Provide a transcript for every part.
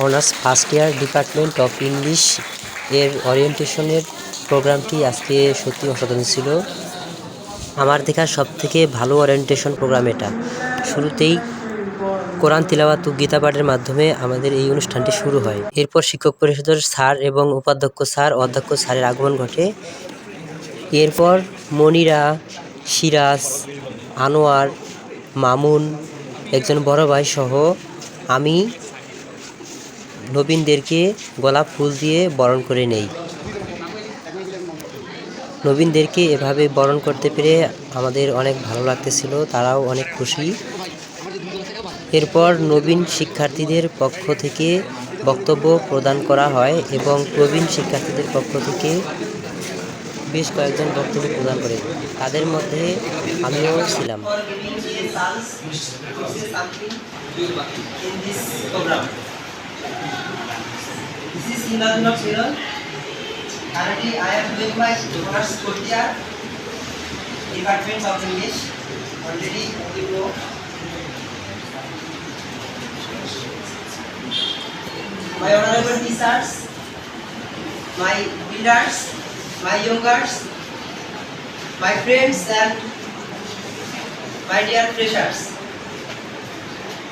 Honours first year department of English এর ওরিয়েন্টেশনের প্রোগ্রামটি আজকে সত্যি অসাধারণ ছিল। আমার দেখা সব থেকে ভালো ওরিয়েন্টেশন প্রোগ্রাম এটা। শুরুতেই কোরআন তিলাওয়াত গীতা পাঠের মাধ্যমে আমাদের এই অনুষ্ঠানটি শুরু হয়। এরপর শিক্ষক পরিষদের স্যার এবং উপাধ্যক্ষ স্যার, অধ্যক্ষ স্যারের আগমন ঘটে। এরপর মনিরা, সিরাজ, আনোয়ার, মামুন, একজন বড় ভাই সহ আমি নবীনদেরকে গোলাপ ফুল দিয়ে বরণ করে নেই। নবীনদেরকে এভাবে বরণ করতে পেরে আমাদের অনেক ভালো লাগতেছিল, তারাও অনেক খুশি। এরপর নবীন শিক্ষার্থীদের পক্ষ থেকে বক্তব্য প্রদান করা হয় এবং প্রবীণ শিক্ষার্থীদের পক্ষ থেকে বেশ কয়েকজন বক্তব্য প্রদান করে। তাদের মধ্যে আমিও ছিলাম. This is Sinadullah Miral. Currently, I am doing my honors fourth year, Department of English. Already, you know. My honorable teachers, my leaders, my youngers, my friends and my dear freshers.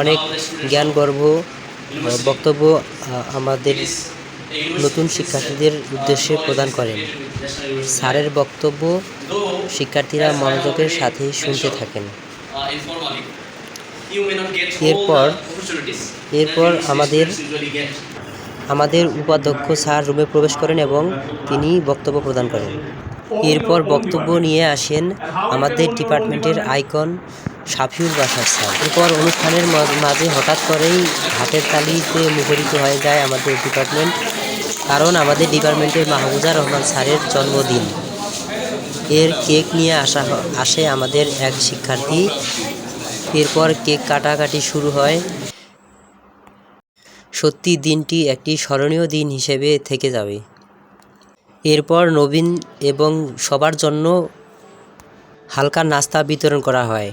অনেক জ্ঞানগর্ভ বক্তব্য আমাদের নতুন শিক্ষার্থীদের উদ্দেশ্যে প্রদান করেন। স্যারের বক্তব্য শিক্ষার্থীরা মনোযোগের সাথে শুনতে থাকেন। এরপর এরপর আমাদের আমাদের উপাধ্যক্ষ স্যার রুমে প্রবেশ করেন এবং তিনি বক্তব্য প্রদান করেন। এরপর বক্তব্য নিয়ে আসেন আমাদের ডিপার্টমেন্টের আইকন সাফিউল বাসার স্যার। এরপর অনুষ্ঠানের মাঝে হঠাৎ করেই হাতের তালিতে মুখরিত হয়ে যায় আমাদের ডিপার্টমেন্ট কারণ আমাদের ডিপার্টমেন্টের মাহবুজা রহমান স্যারের জন্মদিন। এর কেক নিয়ে আসা আসে আমাদের এক শিক্ষার্থী। এরপর কেক কাটাকাটি শুরু হয়। সত্যি দিনটি একটি স্মরণীয় দিন হিসেবে থেকে যাবে। এরপর নবীন এবং সবার জন্য হালকা নাস্তা বিতরণ করা হয়।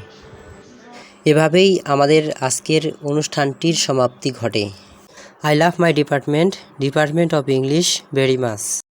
এভাবেই আমাদের আজকের অনুষ্ঠানটির সমাপ্তি ঘটে। I love my department department of English very much